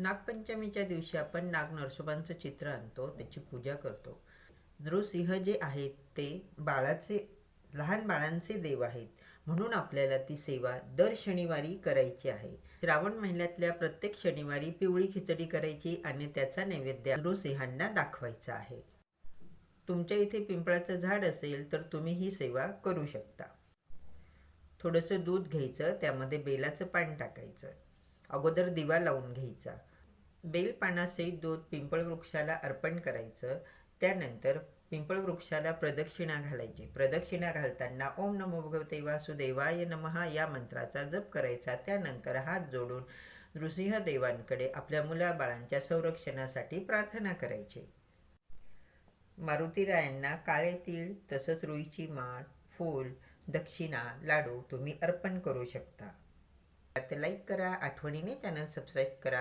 नागपंचमीच्या दिवशी आपण नाग नरसोबांचं चित्र आणतो त्याची पूजा करतो. नृसिंह जे आहेत ते बाळाचे लहान बाळांचे देव आहेत. म्हणून आपल्याला ती सेवा दर शनिवारी करायची आहे. श्रावण महिन्यातल्या प्रत्येक शनिवारी पिवळी खिचडी करायची आणि त्याचा नैवेद्य नृसिंहांना दाखवायचा आहे. तुमच्या इथे पिंपळाचं झाड असेल तर तुम्ही ही सेवा करू शकता. थोडंसं दूध घ्यायचं त्यामध्ये बेलाचं पान टाकायचं. अगोदर दिवा लावून घ्यायचा. बेल पानासहित दूध पिंपळ वृक्षाला अर्पण करायचं. त्यानंतर पिंपळ वृक्षाला प्रदक्षिणा घालायची. प्रदक्षिणा घालताना ओम नमो भगवते वासुदेवाय नमः या मंत्राचा जप करायचा. त्यानंतर हात जोडून नृसिंह देवांकडे आपल्या मुलाबाळांच्या संरक्षणासाठी प्रार्थना करायची. मारुतीरायांना काळे तीळ तसंच रुईची माळ फूल दक्षिणा लाडू तुम्ही अर्पण करू शकता. लाईक करा आठवणीने चॅनल सबस्क्राईब करा.